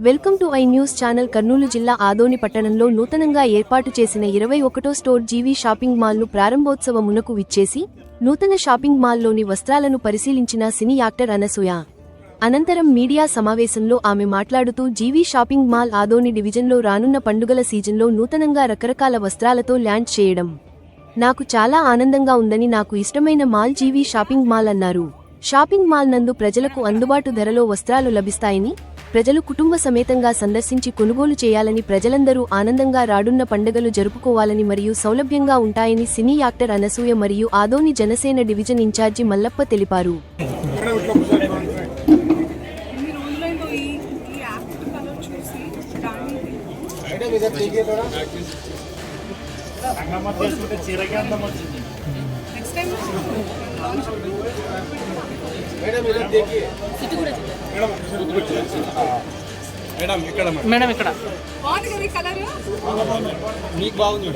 Welcome to I news channel Kurnool జిల్లా ఆదోని పట్టణంలో నూతనంగా ఏర్పాటు చేసిన ఇరవై ఒకటో స్టోర్ జీవీ షాపింగ్ మాల్ను ప్రారంభోత్సవమునకు విచ్చేసి నూతన షాపింగ్ మాల్లోని వస్త్రాలను పరిశీలించిన సినీ యాక్టర్ అనసూయ. అనంతరం మీడియా సమావేశంలో ఆమె మాట్లాడుతూ జీవీ షాపింగ్ మాల్ ఆదోని డివిజన్లో రానున్న పండుగల సీజన్లో నూతనంగా రకరకాల వస్త్రాలతో ల్యాండ్ చేయడం నాకు చాలా ఆనందంగా ఉందని నాకు ఇష్టమైన మాల్ జీవీ షాపింగ్ మాల్ అన్నారు. షాపింగ్ మాల్ నందు ప్రజలకు అందుబాటు ధరలో వస్త్రాలు లభిస్తాయని ప్రజలు కుటుంబ సమేతంగా సందర్శించి కొనుగోలు చేయాలని ప్రజలందరూ ఆనందంగా రాడున్న పండుగలు జరుపుకోవాలని మరియు సౌలభ్యంగా ఉంటాయని సినీ యాక్టర్ అనసూయ మరియు ఆదోని జనసేన డివిజన్ ఇన్ఛార్జి మల్లప్ప తెలిపారు. నెక్స్ట్ టైం మేడం ఇక్కడ మేడం. ఇక్కడ. మీకు బాగుంది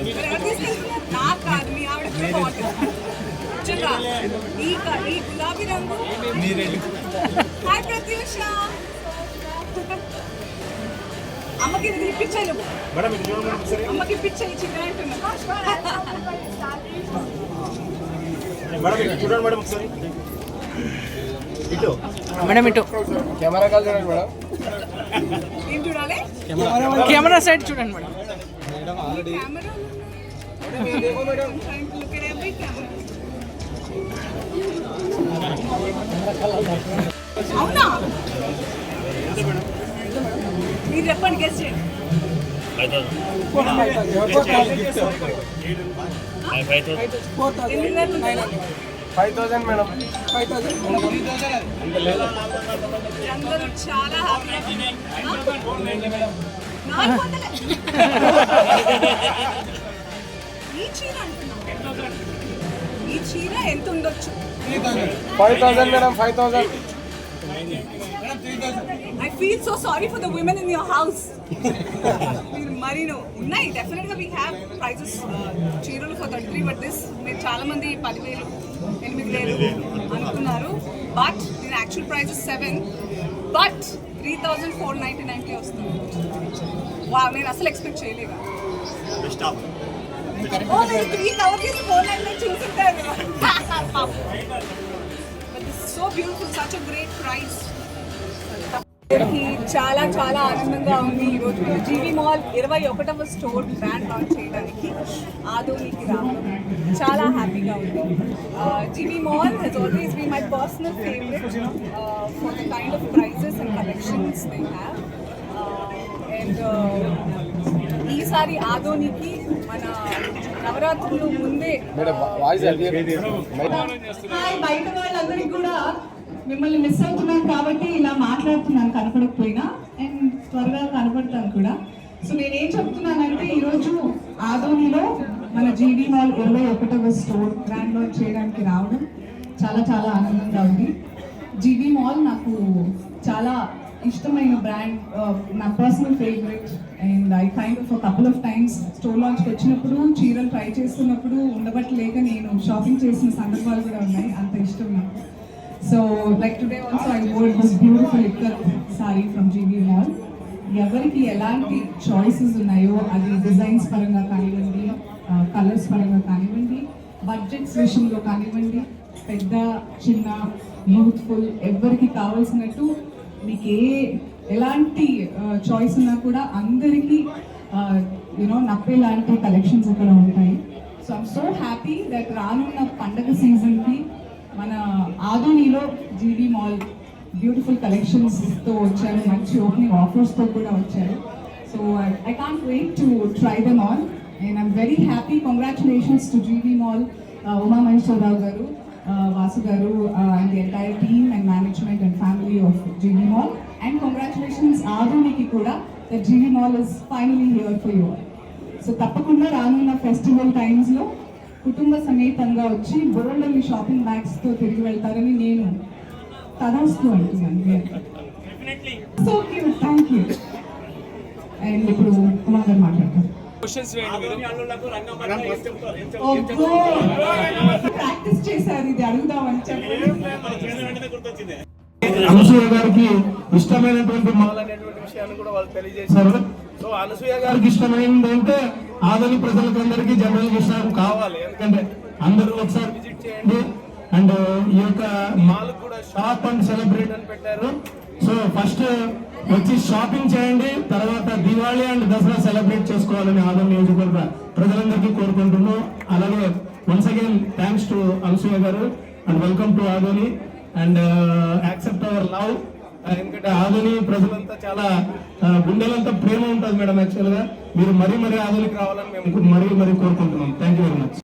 ఈ గులాబీ రంగు. హాయ్ ప్రత్యూష. అమ్మకి ఇది పిచ్చాను అమ్మకి పిచ్చ మేడం చూడండి మేడం ఒకసారి. మేడం ఇటు. కెమెరా కాల్ చూడండి మేడం. కెమెరా సైడ్ చూడండి మేడం. మేడం ఆల్రెడీ అవునా? మీరు చెప్పండి గెస్ట్ చేయండి. Five thousand. Five thousand five thousand madam. Five thousand అందరూ చాలా ఈ చీర ఈ ఎంత ఉండొచ్చు? Five thousand madam five thousand. I feel so sorry for the women in your house మీరు మరి ఉన్నాయి. డెఫినెట్గా వీ హ్యావ్ ప్రైజెస్ చీరలు ఫర్ థర్టీ బట్ దిస్ మీరు చాలా మంది పదివేలు ఎనిమిది వేలు అనుకున్నారు. బట్ దీని actual prices seven but three thousand four ninety నైన్కి వస్తుంది. వా నేను అసలు ఎక్స్పెక్ట్ చేయలేదు? Three thousand four nine nine so beautiful such a great price చాలా చాలా ఆనందంగా ఉంది ఈరోజు జీవి మాల్ ఇరవై ఒకటవ స్టోర్ బ్రాండ్ లాంచ్ చేయడానికి ఆధునిక రావడం చాలా హ్యాపీగా ఉంది. GV mall has always be my personal favourite for the kind of prices and collections and ఈసారి ఆధునికి మన నవరాత్రులు ముందే uh, బయట వాళ్ళందరికీ కూడా మిమ్మల్ని మిస్ అవుతున్నాను కాబట్టి ఇలా మాట్లాడుతున్నాను కనపడకపోయినా. అండ్ త్వరగా కనపడతాను కూడా. సో నేనేం చెప్తున్నానంటే ఈరోజు ఆదోనిలో మన జీడీ మాల్ ఇరవై ఒకటవ స్టోర్ బ్రాండ్ లాంచ్ చేయడానికి రావడం చాలా చాలా ఆనందంగా ఉంది. జీడీ మాల్ నాకు చాలా ఇష్టమైన బ్రాండ్ uh, నా personal favourite and I kind of couple of times store లాంచ్కి వచ్చినప్పుడు చీరలు ట్రై చేస్తున్నప్పుడు ఉండబట్టలేక నేను షాపింగ్ చేసిన సందర్భాలు కూడా ఉన్నాయి. అంత ఇష్టం నాకు. So like today also I would this beautiful ఇక్కర్ sari from GV mall ఎవరికి ఎలాంటి చాయిసెస్ ఉన్నాయో అది డిజైన్స్ పరంగా కానివ్వండి కలర్స్ పరంగా కానివ్వండి బడ్జెట్స్ విషయంలో కానివ్వండి పెద్ద చిన్న యూత్ఫుల్ ఎవరికి కావాల్సినట్టు మీకు ఏ ఎలాంటి చాయిస్ ఉన్నా కూడా అందరికీ యూనో నప్పేలాంటి కలెక్షన్స్ ఇక్కడ ఉంటాయి. So I'm so happy that రానున్న పండగ సీజన్కి మన ఆదోనిలో జీవీ మాల్ బ్యూటిఫుల్ కలెక్షన్స్తో వచ్చారు మంచి ఓపెనింగ్ ఆఫర్స్తో కూడా వచ్చారు. So I can't wait to try them all and I'm very happy congratulations to GV mall Uma Maheswara Rao గారు వాసు గారు and the entire team and management and family of GV mall and congratulations ఆదోనికి కూడా the GV mall is finally here for you so తప్పకుండా రానున్న festival టైమ్స్లో కుటుంబ సమేతంగా వచ్చి బోల్డర్ని shopping బ్యాగ్స్తో తిరిగి వెళ్తారని నేను తదాస్తూ అంటున్నాను so cute thank you and ఇప్పుడు కుమార్ గారు మాట్లాడతారు ప్రాక్టీస్ చేశారు ఇది అడుగుదామని చెప్పి. అనసూయ గారికి ఇష్టమైనటువంటి మాల్ అనేటువంటి విషయాన్ని కూడా వాళ్ళు తెలియజేశారు. సో అనసూయ గారికి ఇష్టమైనది అంటే ఆదరణ ప్రజలకు అందరికీ జనరల్ విషయం కావాలి. ఎందుకంటే అందరూ ఒకసారి విజిట్ చేయండి. అండ్ ఈ యొక్క మాల్ కూడా షాప్ అండ్ సెలబ్రేట్ అని పెట్టారు. సో ఫస్ట్ వచ్చి షాపింగ్ చేయండి. తర్వాత దివాళీ అండ్ దసరా సెలబ్రేట్ చేసుకోవాలని ఆదరణ నియోజకవర్గ ప్రజలందరికీ కోరుకుంటున్నాం. అలాగే once again thanks to Anasuya గారు. And welcome to Adoni. And accept our love ఎందుకంటే ఆదోని ప్రజలంతా చాలా గుండెలంతా ప్రేమ ఉంటుంది మేడం యాక్చువల్గా. మీరు మరీ మరీ ఆధునికి రావాలని మేము మరీ మరీ కోరుకుంటున్నాం. Thank you very much